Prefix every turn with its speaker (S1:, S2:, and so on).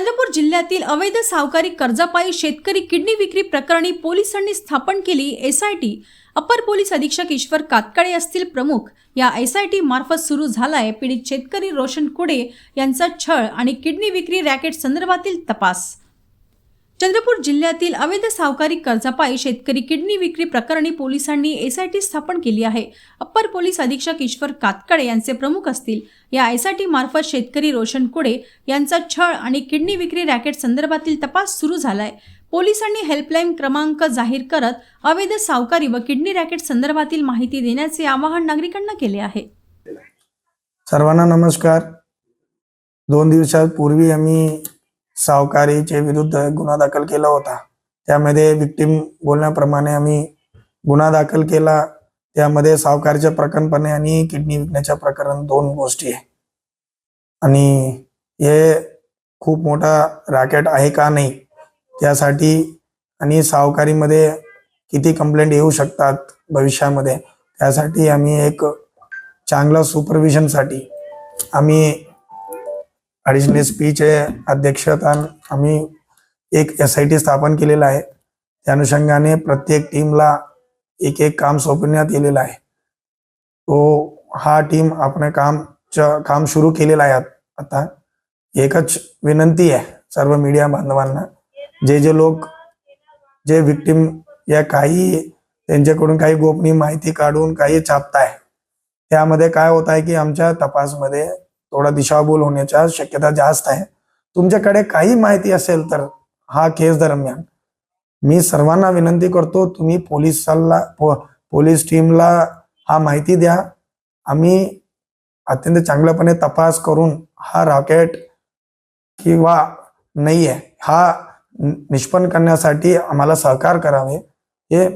S1: चंद्रपूर जिल्ह्यातील अवैध सावकारी कर्जापायी शेतकरी किडनी विक्री प्रकरणी पोलिसांनी स्थापन केली एसआयटी अपर पोलीस अधीक्षक ईश्वर कातकाळे असतील प्रमुख. या एसआयटी मार्फत सुरू झालाय पीडित शेतकरी रोशन कुडे यांचा छळ आणि किडनी विक्री रॅकेट संदर्भातील तपास. चंद्रपूर जिल्ह्यातील अवैध सावकारी कर्जापायी शेतकरी किडनी विक्री प्रकरणी पोलिसांनी एसआयटी स्थापन केली आहे. अप्पर पोलीस अधीक्षक ईश्वर कातकडे यांचे प्रमुख असतील. या एसआयटी मार्फत शेतकरी रोशन कुडे यांचा छळ आणि किडनी विक्री रॅकेट संदर्भातील तपास सुरू झालाय. पोलिसांनी हेल्पलाईन क्रमांक जाहीर करत अवैध सावकारी व किडनी रॅकेट संदर्भातील माहिती देण्याचे आवाहन नागरिकांना केले आहे.
S2: सर्वांना नमस्कार. दोन दिवसापूर्वी आम्ही सावकारीचे विरुद्ध गुन्हा दाखल केला होता. त्यामध्ये विक्टीम बोलण्याप्रमाणे आम्ही गुन्हा दाखल केला. त्यामध्ये सावकारच्या प्रकरणपणे आणि किडनी विकण्याच्या प्रकरण दोन गोष्टी आहे. आणि हे खूप मोठा रॅकेट आहे का नाही? त्यासाठी आणि सावकारीमध्ये किती कंप्लेंट येऊ शकतात भविष्यामध्ये? त्यासाठी आम्ही एक चांगला सुपरविजनसाठी आम्ही अडिशनल एस पीचे अध्यक्षतान आम्ही एक एस आय टी स्थापन केलेला आहे. त्या अनुषंगाने प्रत्येक टीमला एक एक काम सोपवण्यात येलेलं आहे. तो हा टीम आपण काम काम सुरू केलेलं आहे आता एकच विनंती आहे सर्व मीडिया बांधवांना. जे जे लोक जे विक्टीम या काही त्यांच्याकडून काही गोपनीय माहिती काढून काही छापताय त्यामध्ये काय होत आहे की आमच्या तपासमध्ये थोडा दिशाभूल होण्याच्या शक्यता जास्त आहे. तुमच्याकडे काही माहिती असेल तर हा केस दरम्यान. मी सर्वांना विनंती करतो तुम्ही पोलिसांना पो- पोलीस टीमला हा माहिती द्या. आम्ही अत्यंत चांगल्यापणे तपास करून हा रॉकेट किंवा नाही आहे हा निष्पन्न करण्यासाठी आम्हाला सहकार करावे. हे